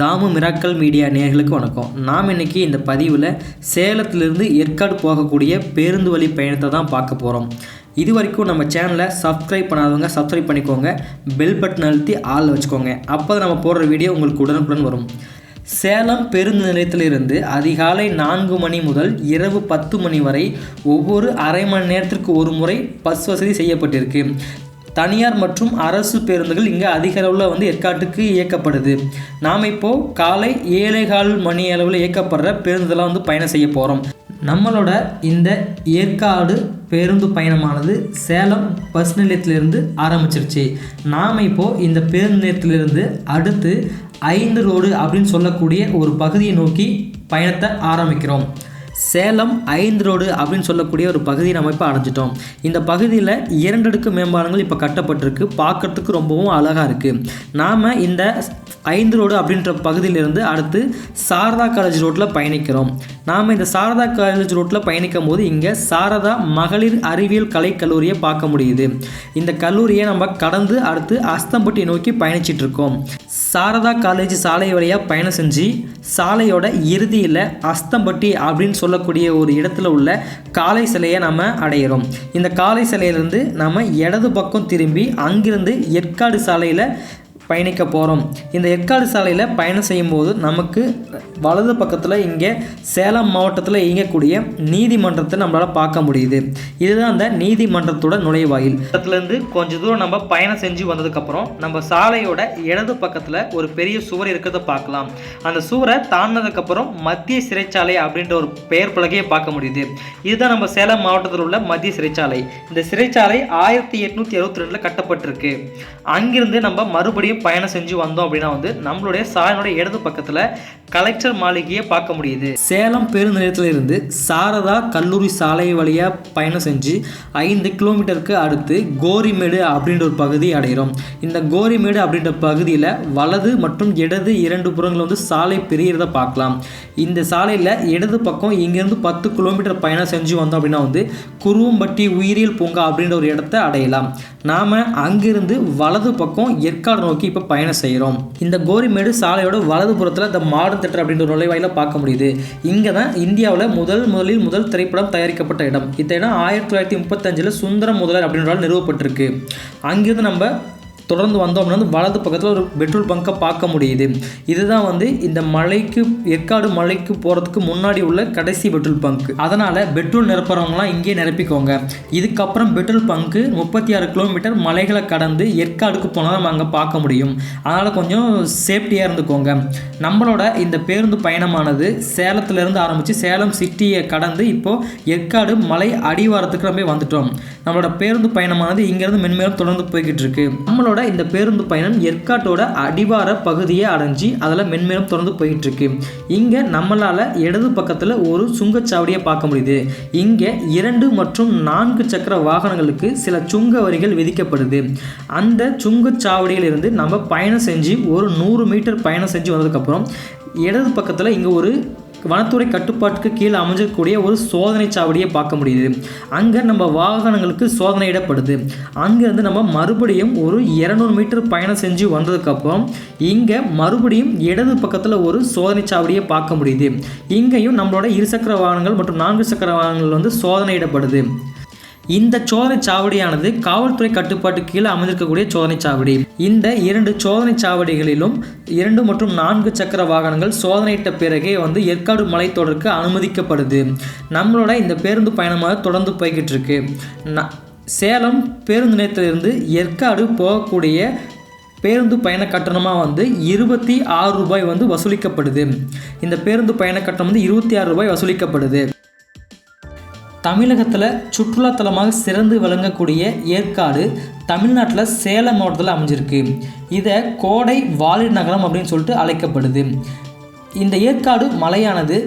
Damu miracle media நேர்களுக்கு வணக்கம். நாம் இன்னைக்கு இந்த பதிவில் சேலத்திலிருந்து ஏற்காடு போகக்கூடிய பேருந்து வழி பயணத்தை தான் பார்க்க போகிறோம் இது வரைக்கும் நம்ம சேனலை சப்ஸ்கிரைப் பண்ணாதவங்க சப்ஸ்கிரைப் பண்ணிக்கோங்க. பெல் பட்டன் அழுத்தி ஆள் வச்சுக்கோங்க. அப்போ நம்ம போடுற வீடியோ உங்களுக்கு உடனுக்குடன் வரும். சேலம் பேருந்து நிலையத்திலிருந்து அதிகாலை நான்கு மணி முதல் இரவு பத்து மணி வரை ஒவ்வொரு அரை மணி நேரத்திற்கு ஒரு முறை பஸ் வசதி செய்யப்பட்டிருக்கு. தனியார் மற்றும் அரசு பேருந்துகள் இங்கே அதிக அளவில் வந்து ஏற்காட்டுக்கு இயக்கப்படுது. நாம் இப்போது காலை ஏழைகால் மணி அளவில் இயக்கப்படுற பேருந்துலாம் வந்து பயணம் செய்ய போகிறோம் நம்மளோட இந்த ஏற்காடு பேருந்து பயணமானது சேலம் பஸ் நிலையத்திலிருந்து ஆரம்பிச்சிருச்சு. நாம் இப்போது இந்த பேருந்து நிலையத்திலிருந்து அடுத்து ஐந்து ரோடு அப்படின்னு சொல்லக்கூடிய ஒரு பகுதியை நோக்கி பயணத்தை ஆரம்பிக்கிறோம். சேலம் ஐந்து ரோடு அப்படின்னு சொல்லக்கூடிய ஒரு பகுதியை நம்ம இப்போ அடைஞ்சிட்டோம். இந்த பகுதியில் இரண்டடுக்கு மேம்பாலங்கள் இப்போ கட்டப்பட்டிருக்கு. பார்க்கறதுக்கு ரொம்பவும் அழகாக இருக்குது நாம் இந்த ஐந்து ரோடு அப்படின்ற பகுதியிலிருந்து அடுத்து சாரதா காலேஜ் ரோட்டில் பயணிக்கிறோம். நாம் இந்த சாரதா காலேஜ் ரோட்டில் பயணிக்கும் போது இங்கே சாரதா மகளிர் அறிவியல் கலை கல்லூரியை பார்க்க முடியுது. இந்த கல்லூரியை நம்ம கடந்து அடுத்து அஸ்தம்பட்டி நோக்கி பயணிச்சிட்டு இருக்கோம். சாரதா காலேஜ் சாலை வழியாக பயணம் செஞ்சு சாலையோட இறுதியில் அஸ்தம்பட்டி அப்படின்னு சொல்லக்கூடிய ஒரு இடத்துல உள்ள காலை சிலையை நம்ம அடையிறோம். இந்த காலை சிலையிலேருந்து நம்ம இடது பக்கம் திரும்பி அங்கிருந்து ஏற்காடு சாலையில் பயணிக்க போகிறோம் இந்த ஏற்காடு சாலையில் பயணம் செய்யும்போது நமக்கு வலது பக்கத்தில் இங்கே சேலம் மாவட்டத்தில் இயங்கக்கூடிய நீதிமன்றத்தை நம்மளால் பார்க்க முடியுது. இதுதான் அந்த நீதிமன்றத்தோட நுழைவாயில். இடத்துலேருந்து கொஞ்சம் தூரம் நம்ம பயணம் செஞ்சு வந்ததுக்கப்புறம் நம்ம சாலையோட இடது பக்கத்தில் ஒரு பெரிய சுவர் இருக்கிறத பார்க்கலாம். அந்த சுவரை தாண்டினதுக்கப்புறம் மத்திய சிறைச்சாலை அப்படின்ற ஒரு பெயர் பலகையை பார்க்க முடியுது. இதுதான் நம்ம சேலம் மாவட்டத்தில் உள்ள மத்திய சிறைச்சாலை. இந்த சிறைச்சாலை ஆயிரத்தி எட்நூற்றி அறுபத்தி ரெண்டில் கட்டப்பட்டிருக்கு. அங்கிருந்து நம்ம மறுபடியும் பயணம் செஞ்சு வந்தோம் அப்படின்னா வந்து நம்மளுடைய சாலையினுடைய இடது பக்கத்தில் கலெக்டர் மாளிகையை பார்க்க முடியுது. சேலம் பேருந்து நிலையத்தில் இருந்து சாரதா கல்லூரி சாலை வழியாக பயணம் செஞ்சு ஐந்து கிலோமீட்டருக்கு அடுத்து கோரிமேடு அப்படின்ற ஒரு பகுதி அடைகிறோம். இந்த கோரிமேடு அப்படின்ற பகுதியில் வலது மற்றும் இடது இரண்டு புறங்கள் வந்து சாலை பிரியறதை பார்க்கலாம். இந்த சாலையில் இடது பக்கம் இங்கேருந்து பத்து கிலோமீட்டர் பயணம் செஞ்சு வந்தோம் அப்படின்னா வந்து குருவம்பட்டி உயிரியல் பூங்கா அப்படின்ற ஒரு இடத்த அடையலாம். நாம் அங்கிருந்து வலது பக்கம் ஏற்காடு நோக்கி இப்போ பயணம் செய்கிறோம் இந்த கோரிமேடு சாலையோட வலது புறத்தில் இந்த மாடு திட்டர் அப்படின்ற ஒரு நுழைவாயில பார்க்க முடியுது. இங்கே தான் இந்தியாவில் முதல் முதலில் முதல் திரைப்படம் தயாரிக்கப்பட்ட இடம். இந்த இடம் ஆயிரத்தி தொள்ளாயிரத்தி முப்பத்தஞ்சில் சுந்தரம் முதலர் அப்படின்ற நிறுவப்பட்டிருக்கு. அங்கிருந்து நம்ம தொடர்ந்து வந்தோம் அப்படின்னா வந்து வலது பக்கத்தில் ஒரு பெட்ரோல் பங்கை பார்க்க முடியுது. இதுதான் வந்து இந்த மலைக்கு ஏற்காடு மலைக்கு போகிறதுக்கு முன்னாடி உள்ள கடைசி பெட்ரோல் பங்க். அதனால் பெட்ரோல் நிரப்புறவங்களாம் இங்கேயே நிரப்பிக்கோங்க. இதுக்கப்புறம் பெட்ரோல் பங்க்கு முப்பத்தி ஆறு கிலோமீட்டர் மலைகளை கடந்து ஏற்காடுக்கு போனால் நம்ம அங்கே பார்க்க முடியும். அதனால் கொஞ்சம் சேஃப்டியாக இருந்துக்கோங்க. நம்மளோட இந்த பேருந்து பயணமானது சேலத்துலேருந்து ஆரம்பித்து சேலம் சிட்டியை கடந்து இப்போது ஏற்காடு மலை அடிவாரத்துக்கு நம்ம வந்துட்டோம். நம்மளோட பேருந்து பயணமானது இங்கேருந்து மென்மேலும் தொடர்ந்து போய்கிட்டு இருக்கு. நம்மளோட இந்த பேருந்து பயணம் ஏற்காட்டோட அடிவார பகுதியை அடைஞ்சி அதில் மென்மேலும் தொடர்ந்து போயிட்டுருக்கு. இங்கே நம்மளால் இடது பக்கத்தில் ஒரு சுங்கச்சாவடியை பார்க்க முடியுது. இங்கே இரண்டு மற்றும் நான்கு சக்கர வாகனங்களுக்கு சில சுங்க வரிகள் விதிக்கப்படுது. அந்த சுங்கச்சாவடியிலிருந்து நம்ம பயணம் செஞ்சு ஒரு நூறு மீட்டர் பயணம் செஞ்சு வந்ததுக்கப்புறம் இடது பக்கத்தில் இங்கே ஒரு வனத்துறை கட்டுப்பாட்டுக்கு கீழே அமைஞ்சிருக்கக்கூடிய ஒரு சோதனை சாவடியை பார்க்க முடியுது. அங்கே நம்ம வாகனங்களுக்கு சோதனையிடப்படுது அங்கேருந்து நம்ம மறுபடியும் ஒரு இரநூறு மீட்டர் பயணம் செஞ்சு வந்ததுக்கப்புறம் இங்கே மறுபடியும் இடது பக்கத்தில் ஒரு சோதனை சாவடியை பார்க்க முடியுது. இங்கேயும் நம்மளோட இருசக்கர வாகனங்கள் மற்றும் நான்கு சக்கர வாகனங்கள் வந்து சோதனையிடப்படுது இந்த சோதனை சாவடியானது காவல்துறை கட்டுப்பாட்டு கீழே அமைந்திருக்கக்கூடிய சோதனை சாவடி. இந்த இரண்டு சோதனை சாவடிகளிலும் இரண்டு மற்றும் நான்கு சக்கர வாகனங்கள் சோதனையிட்ட பிறகே வந்து ஏற்காடு மலைத்தொடருக்கு அனுமதிக்கப்படுது. நம்மளோட இந்த பேருந்து பயணமாக தொடர்ந்து போய்கிட்டு இருக்கு ந- சேலம் பேருந்து நிலையத்திலிருந்து ஏற்காடு போகக்கூடிய பேருந்து பயண கட்டணமாக வந்து இருபத்தி ஆறு ரூபாய் வந்து வசூலிக்கப்படுது. இந்த பேருந்து பயண கட்டணம் வந்து இருபத்தி ஆறு ரூபாய் வசூலிக்கப்படுது. தமிழகத்தில் சுற்றுலாத்தலமாக சிறந்து விளங்கக்கூடிய ஏற்காடு தமிழ்நாட்டில் சேலம் மாவட்டத்தில் அமைஞ்சிருக்கு. இதை கோடை வாலிட் நகரம் அப்படின்னு சொல்லிட்டு அழைக்கப்படுது. இந்த ஏற்காடு மலையானது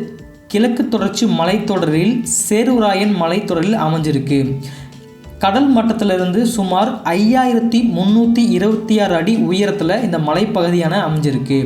கிழக்கு தொடர்ச்சி மலைத்தொடரில் சேருராயன் மலைத்தொடரில் அமைஞ்சிருக்கு. கடல் மட்டத்திலிருந்து சுமார் ஐயாயிரத்தி முந்நூற்றி இருபத்தி ஆறு அடி உயரத்தில் இந்த மலைப்பகுதியான அமைஞ்சிருக்கு.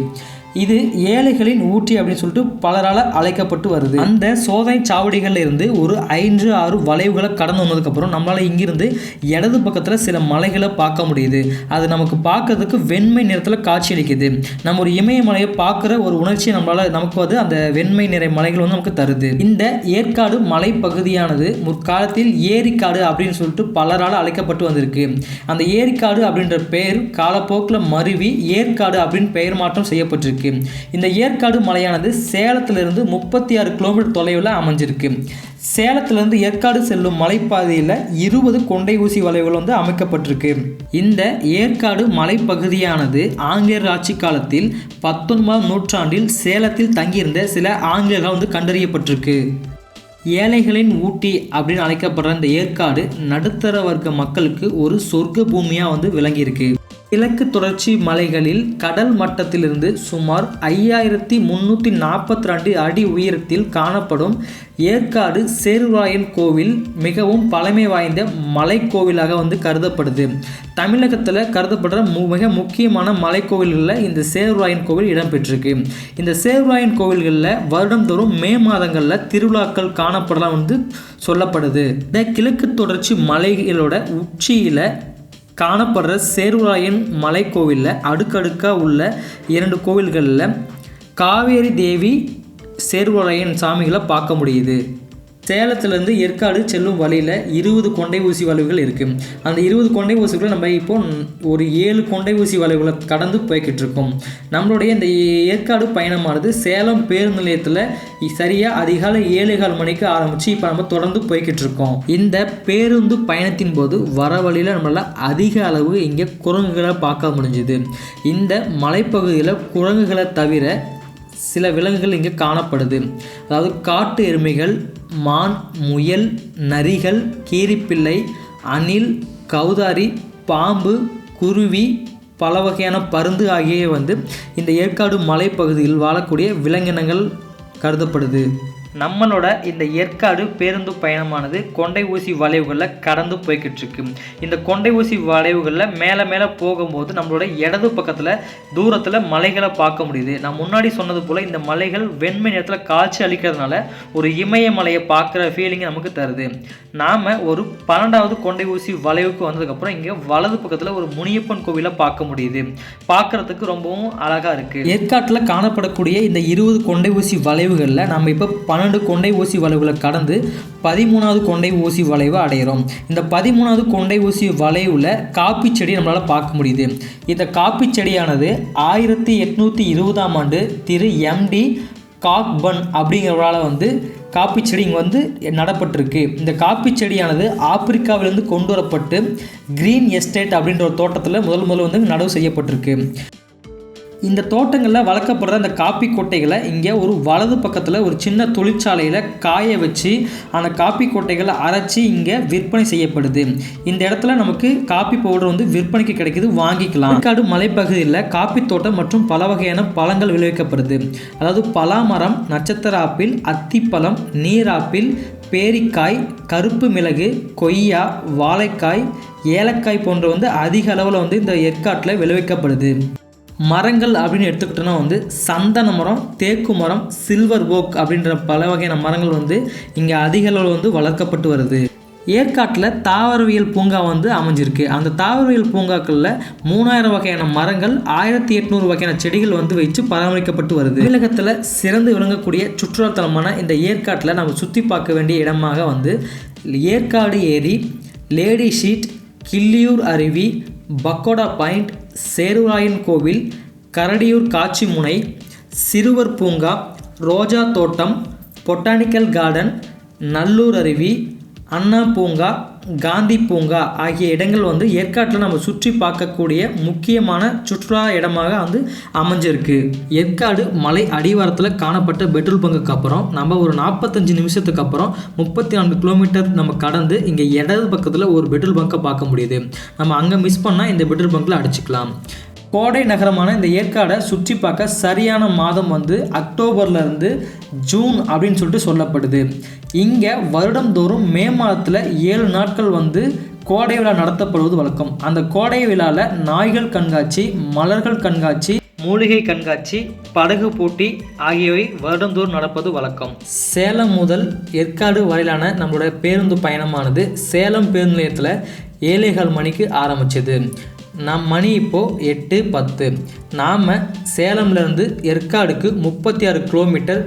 இது ஏழைகளின் ஊட்டி அப்படின்னு சொல்லிட்டு பலரால் அழைக்கப்பட்டு வருது. அந்த சோதனை சாவடிகளில் இருந்து ஒரு ஐந்து ஆறு வளைவுகளை கடந்து வந்ததுக்கப்புறம் நம்மளால் இங்கிருந்து இடது பக்கத்தில் சில மலைகளை பார்க்க முடியுது. அது நமக்கு பார்க்கறதுக்கு வெண்மை நிறத்தில் காட்சியளிக்குது நம்ம ஒரு இமயமலையை பார்க்குற ஒரு உணர்ச்சியை நம்மளால் நமக்கு வந்து அந்த வெண்மை நிறை மலைகள் வந்து நமக்கு தருது. இந்த ஏற்காடு மலைப்பகுதியானது முற்காலத்தில் ஏரிக்காடு அப்படின்னு சொல்லிட்டு பலரால் அழைக்கப்பட்டு வந்திருக்கு. அந்த ஏரிக்காடு அப்படின்ற பெயர் காலப்போக்கில் மருவி ஏற்காடு அப்படின்னு பெயர் மாற்றம் செய்யப்பட்டிருக்கு. இந்த ஏற்காடு மலையானது சேலத்திலிருந்து முப்பத்தி ஆறு கிலோமீட்டர் தொலைவில் அமைஞ்சிருக்கு. சேலத்திலிருந்து ஏற்காடு செல்லும் மலைப்பாதையில் இருபது கொண்டை ஊசி வளைவுகள் வந்து அமைக்கப்பட்டிருக்கு. இந்த ஏற்காடு மலைப்பகுதியானது ஆங்கிலேயர் ஆட்சி காலத்தில் பத்தொன்பதாம் நூற்றாண்டில் சேலத்தில் தங்கியிருந்த சில ஆங்கிலேயர்கள் வந்து கண்டறியப்பட்டிருக்கு. ஏழைகளின் ஊட்டி அப்படின்னு அழைக்கப்படுற இந்த ஏற்காடு நடுத்தர வர்க்க மக்களுக்கு ஒரு சொர்க்க பூமியாக வந்து விளங்கியிருக்கு. கிழக்கு தொடர்ச்சி மலைகளில் கடல் மட்டத்திலிருந்து சுமார் ஐயாயிரத்தி முந்நூற்றி நாற்பத்தி ரெண்டு அடி உயரத்தில் காணப்படும் ஏற்காடு சேருராயன் கோவில் மிகவும் பழமை வாய்ந்த மலைக்கோவிலாக வந்து கருதப்படுது. தமிழகத்தில் கருதப்படுற மு மிக முக்கியமான மலைக்கோவில்களில் இந்த சேருராயன் கோவில் இடம்பெற்றிருக்கு. இந்த சேருராயன் கோவில்களில் வருடந்தோறும் மே மாதங்களில் திருவிழாக்கள் காணப்படலாம் வந்து சொல்லப்படுது. இந்த கிழக்கு தொடர்ச்சி மலைகளோட உச்சியில் காணப்படுற சேர்வராயன் மலை கோவிலில் அடுக்கடுக்காக உள்ள இரண்டு கோவில்களில் காவேரி தேவி சேர்வராயன் சாமிகளை பார்க்க முடியுது. சேலத்திலேருந்து ஏற்காடு செல்லும் வழியில் இருபது கொண்டை ஊசி வளைவுகள் இருக்குது அந்த இருபது கொண்டை ஊசிகளை நம்ம இப்போ ஒரு ஏழு கொண்டை ஊசி வளைவுகளை கடந்து போய்கிட்டு இருக்கோம். நம்மளுடைய இந்த ஏற்காடு பயணமானது சேலம் பேருந்து நிலையத்தில் சரியாக அதிகாலை ஏழு கால் மணிக்கு ஆரம்பித்து இப்போ நம்ம தொடர்ந்து போய்கிட்டு இருக்கோம். இந்த பேருந்து பயணத்தின் போது வர வழியில் நம்மளால் அதிக அளவு இங்கே குரங்குகளை பார்க்க முடிஞ்சுது. இந்த மலைப்பகுதியில் குரங்குகளை தவிர சில விலங்குகள் இங்கே காணப்படுது. அதாவது காட்டு எருமைகள் மான் முயல் நரிகள் கீரிப்பிள்ளை அணில் கௌதாரி பாம்பு குருவி பல வகையான பருந்து ஆகியவை வந்து இந்த ஏற்காடு மலைப்பகுதியில் வாழக்கூடிய விலங்கினங்கள் கருதப்படுது. நம்மளோட இந்த ஏற்காடு பேருந்து பயணமானது கொண்டை ஊசி வளைவுகளில் கடந்து போய்கிட்டு இருக்கு இந்த கொண்டை ஊசி வளைவுகளில் மேலே மேலே போகும்போது நம்மளோட இடது பக்கத்தில் தூரத்தில் மலைகளை பார்க்க முடியுது. நான் முன்னாடி சொன்னது போல் இந்த மலைகள் வெண்மை நேரத்தில் காட்சி அளிக்கிறதுனால ஒரு இமயமலையை பார்க்குற ஃபீலிங் நமக்கு தருது. நாம் ஒரு பன்னெண்டாவது கொண்டை ஊசி வளைவுக்கு வந்ததுக்கப்புறம் இங்கே வலது பக்கத்தில் ஒரு முனியப்பன் கோவிலை பார்க்க முடியுது. பார்க்குறதுக்கு ரொம்பவும் அழகாக இருக்குது ஏற்காட்டில் காணப்படக்கூடிய இந்த இருபது கொண்டை ஊசி வளைவுகளில் நம்ம இப்போ பன்னெண்டு கொண்டை ஊசி வளைவுகளை கடந்து பதிமூணாவது கொண்டை ஊசி வளைவை அடைகிறோம் இந்த பதிமூணாவது கொண்டை ஊசி வளைவில் காப்பி செடி நம்மளால் பார்க்க முடியுது. இந்த காப்பி செடியானது ஆயிரத்தி எட்நூற்றி இருபதாம் ஆண்டு திரு எம்டி காக்பன் அப்படிங்கிறவரால் வந்து காப்பி செடி இங்கே வந்து நடப்பட்டிருக்கு. இந்த காப்பி செடியானது ஆப்பிரிக்காவிலிருந்து கொண்டு வரப்பட்டு கிரீன் எஸ்டேட் அப்படின்ற ஒரு தோட்டத்தில் முதல் முதல்ல வந்து நடவு செய்யப்பட்டிருக்கு. இந்த தோட்டங்களில் வளர்க்கப்படுற அந்த காப்பி கொட்டைகளை இங்கே ஒரு வலது பக்கத்தில் ஒரு சின்ன தொழிற்சாலையில் காய வச்சு அந்த காப்பி கொட்டைகளை அரைச்சி இங்கே விற்பனை செய்யப்படுது. இந்த இடத்துல நமக்கு காப்பி பவுடர் வந்து விற்பனைக்கு கிடைக்குது வாங்கிக்கலாம். காடு மலைப்பகுதியில் காப்பி தோட்டம் மற்றும் பல வகையான பழங்கள் விளைவிக்கப்படுது. அதாவது பலாமரம் நட்சத்திர ஆப்பிள் அத்திப்பழம் நீராப்பிள் பேரிக்காய் கருப்பு மிளகு கொய்யா வாழைக்காய் ஏலக்காய் போன்ற வந்து அதிக அளவில் வந்து இந்த ஏற்காட்டில் விளைவிக்கப்படுது. மரங்கள் அப்படின்னு எடுத்துக்கிட்டோன்னா வந்து சந்தன மரம் தேக்கு மரம் சில்வர் ஓக் அப்படின்ற பல வகையான மரங்கள் வந்து இங்கே அதிக அளவில் வந்து வளர்க்கப்பட்டு வருது. ஏற்காட்டில் தாவரவியல் பூங்கா வந்து அமைஞ்சிருக்கு. அந்த தாவரவியல் பூங்காக்களில் மூணாயிரம் வகையான மரங்கள் ஆயிரத்தி எட்நூறு வகையான செடிகள் வந்து வச்சு பராமரிக்கப்பட்டு வருது. தமிழகத்தில் சிறந்து விளங்கக்கூடிய சுற்றுலாத்தலமான இந்த ஏற்காட்டில் நம்ம சுற்றி பார்க்க வேண்டிய இடமாக வந்து ஏற்காடு ஏரி லேடி ஷீட் கிள்ளியூர் அருவி பக்கோடா பாயிண்ட் சேருராயன் கோவில் கரடியூர் காட்சி முனை சிறுவர் பூங்கா ரோஜா தோட்டம் பொட்டானிக்கல் கார்டன் நல்லூர் அருவி அண்ணா பூங்கா காந்தி பூங்கா ஆகிய இடங்கள் வந்து ஏற்காட்டில் நம்ம சுற்றி பார்க்கக்கூடிய முக்கியமான சுற்றுலா இடமாக வந்து அமைஞ்சிருக்கு. ஏற்காடு மலை அடிவாரத்தில் காணப்பட்ட பெட்ரோல் பங்குக்கு அப்புறம் நம்ம ஒரு நாற்பத்தஞ்சு நிமிஷத்துக்கு அப்புறம் முப்பத்தி நான்கு கிலோமீட்டர் நம்ம கடந்து இங்கே இடது பக்கத்தில் ஒரு பெட்ரோல் பங்கை பார்க்க முடியுது. நம்ம அங்கே மிஸ் பண்ணால் இந்த பெட்ரோல் பங்கில் அடிச்சுக்கலாம். கோடை நகரமான இந்த ஏற்காடை சுற்றி பார்க்க சரியான மாதம் வந்து அக்டோபர்லேருந்து ஜூன் அப்படின்னு சொல்லிட்டு சொல்லப்படுது. இங்கே வருடந்தோறும் மே மாதத்தில் ஏழு நாட்கள் வந்து கோடை விழா நடத்தப்படுவது வழக்கம். அந்த கோடை விழாவில் நாய்கள் கண்காட்சி மலர்கள் கண்காட்சி மூலிகை கண்காட்சி படகு போட்டி ஆகியவை வருடந்தோறும் நடப்பது வழக்கம். சேலம் முதல் ஏற்காடு வரையிலான நம்மளுடைய பேருந்து பயணமானது சேலம் பேருந்து நிலையத்தில் ஏழேகால் மணிக்கு ஆரம்பிச்சது. நம் மணி இப்போது எட்டு பத்து. நாம் சேலம்லேருந்து ஏற்காடுக்கு முப்பத்தி ஆறு கிலோமீட்டர்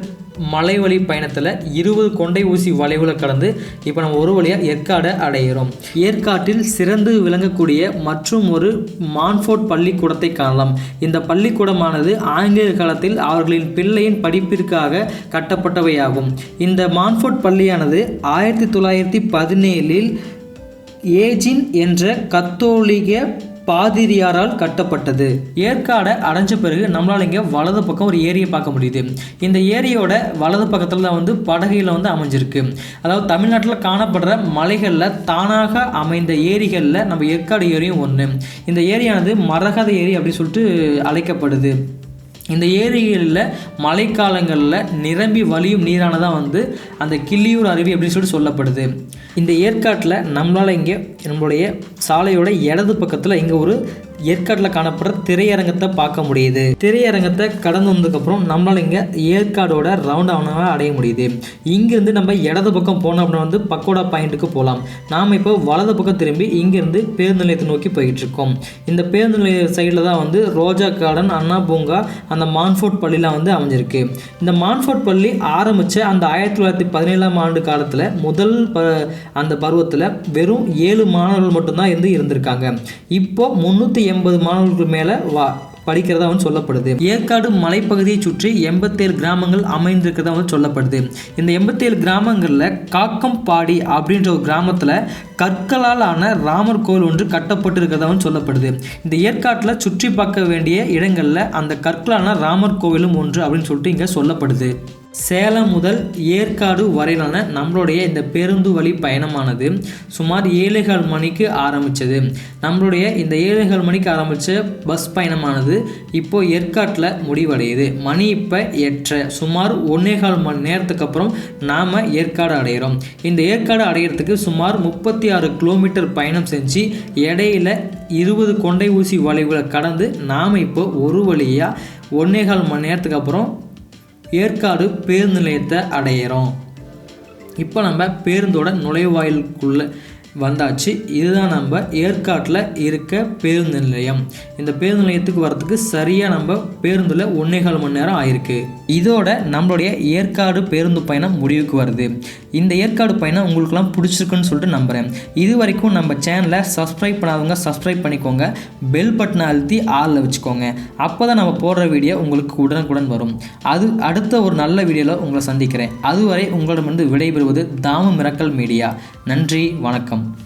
மலைவழி பயணத்தில் இருபது கொண்டை ஊசி வளைவுகளை கடந்து இப்போ நம்ம ஒரு வழியாக ஏற்காடை அடைகிறோம் ஏற்காட்டில் சிறந்து விளங்கக்கூடிய மற்றும் ஒரு மான்ஃபோர்ட் பள்ளிக்கூடத்தை காணலாம். இந்த பள்ளிக்கூடமானது ஆங்கிலேயர் காலத்தில் அவர்களின் பிள்ளையின் படிப்பிற்காக கட்டப்பட்டவையாகும். இந்த மான்ஃபோர்ட் பள்ளியானது ஆயிரத்தி தொள்ளாயிரத்தி பதினேழில் ஏஜின் என்ற கத்தோலிக பாதிரியாரால் கட்டப்பட்டது. ஏற்காடை அடைஞ்ச பிறகு நம்மளால் இங்கே வலது பக்கம் ஒரு ஏரியை பார்க்க முடியுது. இந்த ஏரியோட வலது பக்கத்தில் தான் வந்து படகையில் வந்து அமைஞ்சிருக்கு. அதாவது தமிழ்நாட்டில் காணப்படுற மலைகளில் தானாக அமைந்த ஏரிகளில் நம்ம ஏற்காடு ஏரியும் ஒன்று இந்த ஏரியானது மரகத ஏரி அப்படின்னு சொல்லிட்டு அழைக்கப்படுது. இந்த ஏரிகளில் மழைக்காலங்களில் நிரம்பி வழியும் நீரானதான் வந்து அந்த கிள்ளியூர் அருவி அப்படின்னு சொல்லிட்டு சொல்லப்படுது. இந்த ஏற்காட்டில் நம்மளால் இங்கே நம்மளுடைய சாலையோட இடது பக்கத்தில் இங்கே ஒரு ஏற்காட்டில் காணப்படுற திரையரங்கத்தை பார்க்க முடியுது. திரையரங்கத்தை கடந்து வந்ததுக்கப்புறம் நம்மளால் இங்கே ஏற்காடோட ரவுண்ட் அவனாக அடைய முடியுது. இங்கேருந்து நம்ம இடது பக்கம் போனோம் அப்படின்னா வந்து பக்கோடா பாயிண்ட்டுக்கு போகலாம் நாம் இப்போ வலது பக்கம் திரும்பி இங்கேருந்து பேருந்து நிலையத்தை நோக்கி போயிட்டுருக்கோம் இந்த பேருந்து நிலைய சைடில் தான் வந்து ரோஜா கார்டன் அண்ணா பூங்கா அந்த மான்ஃபோர்ட் பள்ளிலாம் வந்து அமைஞ்சிருக்கு. இந்த மான்ஃபோர்ட் பள்ளி ஆரம்பித்த அந்த ஆயிரத்தி தொள்ளாயிரத்தி பதினேழாம் ஆண்டு காலத்தில் முதல் ப அந்த பருவத்தில் வெறும் ஏழு மாணவர்கள் மட்டும்தான் இருந்து இருந்திருக்காங்க. இப்போ முந்நூற்றி எண்பது மாணவர்களுக்கு மேலே வா படிக்கிறதா வந்து சொல்லப்படுது. ஏற்காடு மலைப்பகுதியை சுற்றி எண்பத்தேழு கிராமங்கள் அமைந்திருக்கிறதா வந்து சொல்லப்படுது. இந்த எண்பத்தேழு கிராமங்களில் காக்கம்பாடி அப்படின்ற ஒரு கிராமத்தில் கற்களால் ஆன ராமர் கோவில் ஒன்று கட்டப்பட்டிருக்கிறதாகவும் வந்து சொல்லப்படுது. இந்த ஏற்காட்டில் சுற்றி பார்க்க வேண்டிய இடங்களில் அந்த கற்களான ராமர் கோவிலும் ஒன்று அப்படின்னு சொல்லிட்டு இங்கே சொல்லப்படுது. சேலம் முதல் ஏற்காடு வரையிலான நம்மளுடைய இந்த பேருந்து வழி பயணமானது சுமார் ஏழுகால் மணிக்கு ஆரம்பித்தது நம்மளுடைய இந்த ஏழுகால் மணிக்கு ஆரம்பித்த பஸ் பயணமானது இப்போது ஏற்காட்டில் முடிவடையுது. மணி இப்போ எட்டரை சுமார் ஒன்னேகால் மணி நேரத்துக்கு அப்புறம் நாம் ஏற்காடு அடைகிறோம் இந்த ஏற்காடு அடையிறதுக்கு சுமார் முப்பத்தி ஆறு கிலோமீட்டர் பயணம் செஞ்சு இடையில இருபது கொண்டை ஊசி வளைவுகளை கடந்து நாம் இப்போ ஒரு வழியாக ஒன்னேகால் மணி நேரத்துக்கு அப்புறம் ஏற்காடு பேருந்து நிலையத்தை அடையிறோம். இப்போ நம்ம பேருந்தோட நுழைவாயிலுக்குள்ளே வந்தாச்சு. இதுதான் நம்ம ஏற்காட்டில் இருக்க பேருந்து நிலையம். இந்த பேருந்து நிலையத்துக்கு வரத்துக்கு சரியாக நம்ம பேருந்தில் ஒன்றேகால் மணி நேரம் ஆயிருக்கு. இதோட நம்மளுடைய ஏற்காடு பேருந்து பயணம் முடிவுக்கு வருது. இந்த ஏற்காடு பயணம் உங்களுக்குலாம் பிடிச்சிருக்குன்னு சொல்லிட்டு நம்புகிறேன் இது வரைக்கும் நம்ம சேனலை சப்ஸ்கிரைப் பண்ணாதவங்க சப்ஸ்கிரைப் பண்ணிக்கோங்க. பெல் பட்டனை அழுத்தி ஆளில் வச்சுக்கோங்க. அப்போ தான் நம்ம போடுற வீடியோ உங்களுக்கு உடனுக்குடன் வரும். அது அடுத்த ஒரு நல்ல வீடியோவில் உங்களை சந்திக்கிறேன். அதுவரை உங்களிடமிருந்து விடைபெறுவது தாமு மிரக்கல் மீடியா. நன்றி வணக்கம்.